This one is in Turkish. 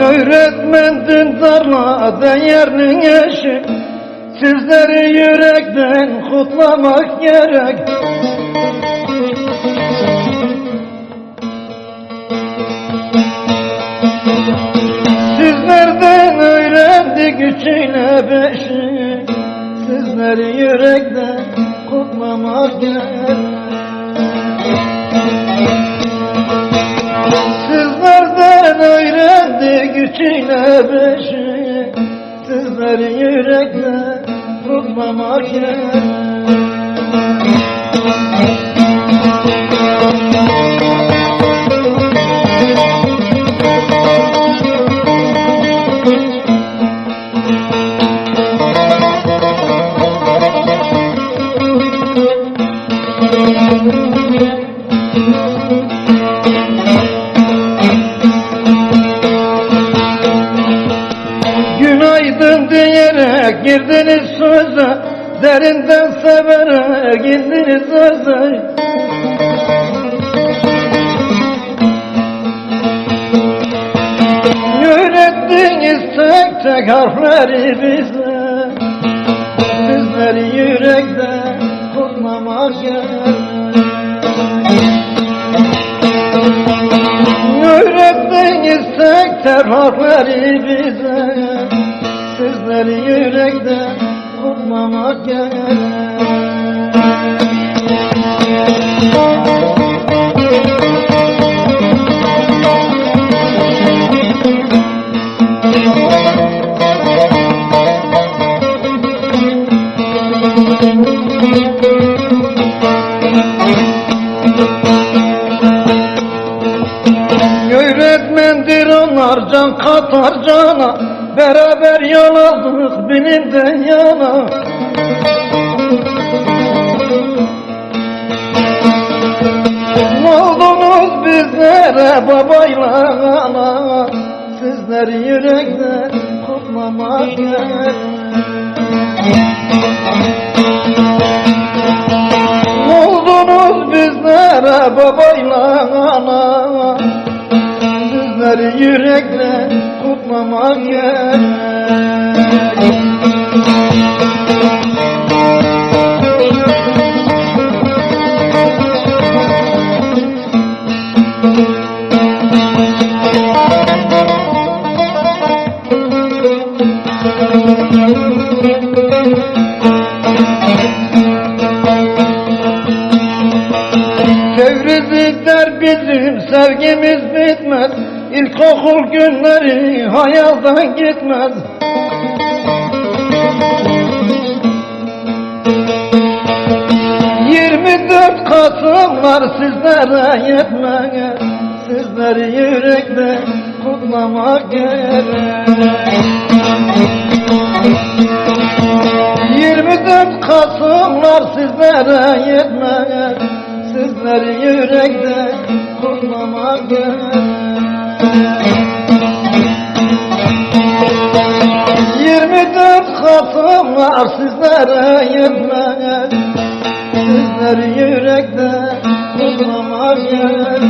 Öğretmendin darla değerinin eşi. Sizleri yürekten kutlamak gerek Sizleri yürekten kutlamak gerek Sizlerden öğrendik üçüyle beşi. Sizleri yürekle tutmamak gerek Derinden severek girdiniz söze Öğrettiniz tek tek harfleri bize. Bizleri yürekten tutmamak gerek Öğrettiniz tek tek harfleri bize. Sizleri yürekten tutmamak gerek. Öğretmendir onlar can katar cana Beraber yol aldık bilimden yana. Ne oldunuz bizlere babayla ana. Sizleri yürekten kutlamak gerek oldunuz bizlere babayla ana. Sizleri gerek. Çevrizlikler bizim sevgimiz bitmez İlkokul günleri hayaldan gitmez. Yirmi dört Kasımlar sizlere yetmez Sizleri yürekle kutlamak gerek Yirmi dört Kasımlar sizlere yetmez Sizleri yürekte kutlamak gerek sizlere yetmez Sizleri yürekte kutlamak gerek